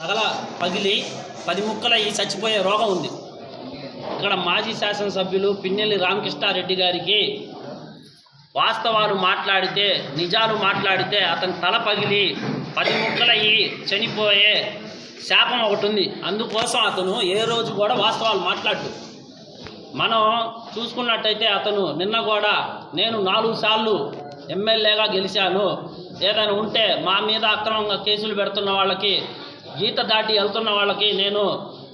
తగల పగిలి పది ముక్కల ఈ చచ్చిపోయే రోగం ఉంది. ఇక్కడ మాజీ శాసనసభ్యులు పిన్నెల్లి రామకృష్ణారెడ్డి గారికి వాస్తవాలు మాట్లాడితే నిజాలు మాట్లాడితే అతని తల పగిలి పది ముక్కలయ్యి చనిపోయే శాపం ఒకటి ఉంది. అందుకోసం అతను ఏ రోజు కూడా వాస్తవాలు మాట్లాడు మనం చూసుకున్నట్టయితే అతను నిన్న కూడా నేను నాలుగు సార్లు ఎమ్మెల్యేగా గెలిచాను. ఏదైనా ఉంటే మా మీద అక్రమంగా కేసులు పెడుతున్న వాళ్ళకి గీత దాటి వెళ్తున్న వాళ్ళకి నేను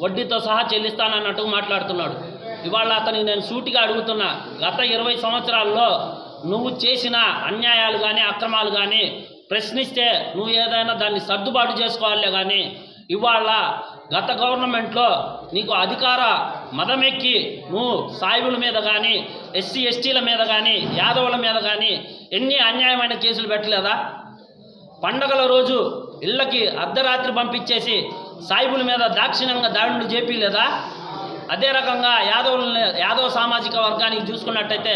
వడ్డీతో సహా చెల్లిస్తానన్నట్టు మాట్లాడుతున్నాడు. ఇవాళ అతనికి నేను సూటిగా అడుగుతున్నా గత ఇరవై సంవత్సరాల్లో నువ్వు చేసిన అన్యాయాలు కానీ అక్రమాలు కానీ ప్రశ్నిస్తే నువ్వు ఏదైనా దాన్ని సర్దుబాటు చేసుకోవాలే కానీ ఇవాళ గత గవర్నమెంట్లో నీకు అధికార మదమెక్కి నువ్వు సాయిబుల మీద కానీ ఎస్సీ ఎస్టీల మీద కానీ యాదవుల మీద కానీ ఎన్ని అన్యాయమైన కేసులు పెట్టలేదా? పండగల రోజు ఇళ్ళకి అర్ధరాత్రి పంపించేసి సాయిబుల మీద దాక్షిణ్యంగా దాడులు చేపిలేదా? అదే రకంగా యాదవులని యాదవ సామాజిక వర్గానికి చూసుకున్నట్టయితే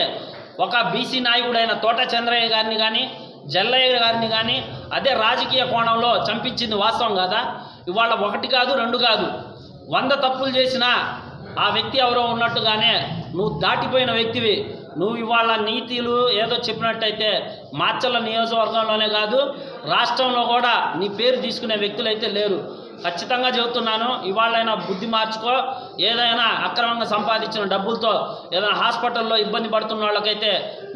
ఒక బీసీ నాయకుడైన తోట చంద్రయ్య గారిని కానీ జల్లయ్య గారిని కానీ అదే రాజకీయ కోణంలో చంపించింది వాస్తవం కదా? ఇవాళ ఒకటి కాదు రెండు కాదు. వంద తప్పులు చేసినా ఆ వ్యక్తి ఎవరో ఉన్నట్టుగానే నువ్వు దాటిపోయిన వ్యక్తివి. నువ్వు ఇవాళ నీతిలు ఏదో చెప్పినట్టయితే మార్చల నియోజకవర్గంలోనే కాదు రాష్ట్రంలో కూడా నీ పేరు తీసుకునే వ్యక్తులు అయితే లేరు. ఖచ్చితంగా చెబుతున్నాను ఇవాళైనా బుద్ధి మార్చుకో. ఏదైనా అక్రమంగా సంపాదించిన డబ్బులతో ఏదైనా హాస్పిటల్లో ఇబ్బంది పడుతున్న వాళ్ళకైతే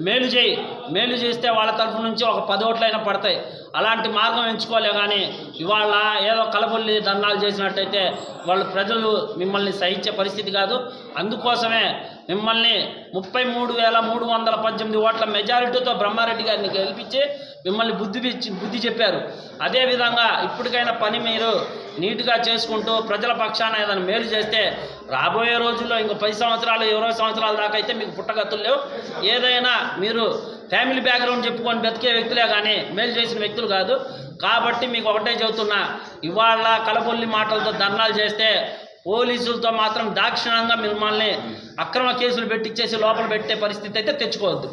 మేలు చేయి. మేలు చేస్తే వాళ్ళ తరఫు నుంచి ఒక పది ఓట్లైనా పడతాయి. అలాంటి మార్గం ఎంచుకోలే కానీ ఇవాళ ఏదో కలబొల్లి దండాలు చేసినట్టయితే వాళ్ళు ప్రజలు మిమ్మల్ని సహించే పరిస్థితి కాదు. అందుకోసమే మిమ్మల్ని ముప్పై మూడు వేల మూడు వందల పద్దెనిమిది ఓట్ల మెజారిటీతో బ్రహ్మారెడ్డి గారిని గెలిపించి మిమ్మల్ని బుద్ధి బుద్ధి చెప్పారు. అదేవిధంగా ఇప్పటికైనా పని మీరు నీట్గా చేసుకుంటూ ప్రజల పక్షాన ఏదైనా మేలు చేస్తే రాబోయే రోజుల్లో ఇంకో పది సంవత్సరాలు ఇరవై సంవత్సరాల దాకా అయితే మీకు పుట్టగతులు లేవు. ఏదైనా మీరు ఫ్యామిలీ బ్యాక్గ్రౌండ్ చెప్పుకొని బతికే వ్యక్తులే కానీ మేలు చేసిన వ్యక్తి వ్యక్తులు కాదు. కాబట్టి మీకు ఒకటే చెబుతున్నా ఇవాళ కలబొల్లి మాటలతో ధర్నాలు చేస్తే పోలీసులతో మాత్రం దాక్షిణంగా మిమ్మల్ని అక్రమ కేసులు పెట్టించేసి లోపల పెట్టే పరిస్థితి అయితే తెచ్చుకోవద్దు.